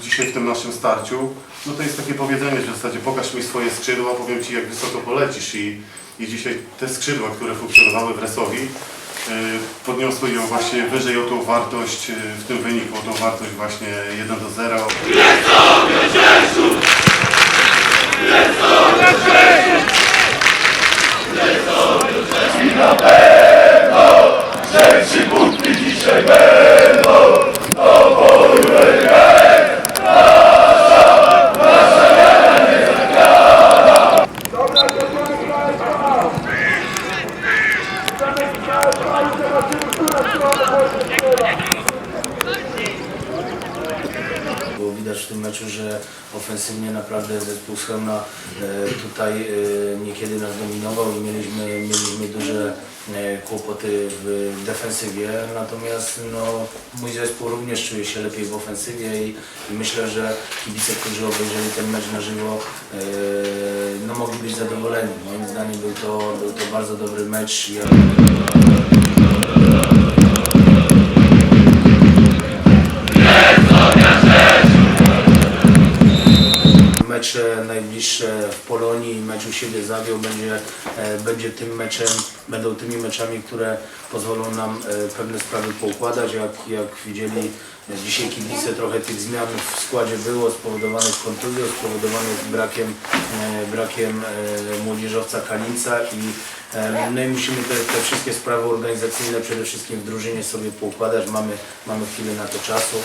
dzisiaj w tym naszym starciu, no to jest takie powiedzenie, w zasadzie pokaż mi swoje skrzydła, powiem Ci jak wysoko polecisz i, i dzisiaj te skrzydła, które funkcjonowały w Resowi, y, podniosły ją właśnie wyżej o tą wartość y, w tym wyniku, o tą wartość właśnie 1 do 0. Było widać w tym meczu, że ofensywnie naprawdę zespół Schelna e, tutaj e, niekiedy nas dominował i mieliśmy, mieliśmy duże e, kłopoty w defensywie, natomiast no, mój zespół również czuje się lepiej w ofensywie i, i myślę, że kibice, którzy obejrzeli ten mecz na żywo, mogli być zadowoleni. Moim zdaniem był to, był to bardzo dobry mecz. Ja... Mecze najbliższe w Polonii, mecz u siebie Zawiał będzie, e, będzie tym meczem, będą tymi meczami, które pozwolą nam e, pewne sprawy poukładać. Jak, jak widzieli dzisiaj kibice, trochę tych zmian w składzie było spowodowanych kontuzją, spowodowanych brakiem, e, brakiem e, młodzieżowca Kalinca i e, no i musimy te, te wszystkie sprawy organizacyjne przede wszystkim w drużynie sobie poukładać. Mamy, mamy chwilę na to czasu.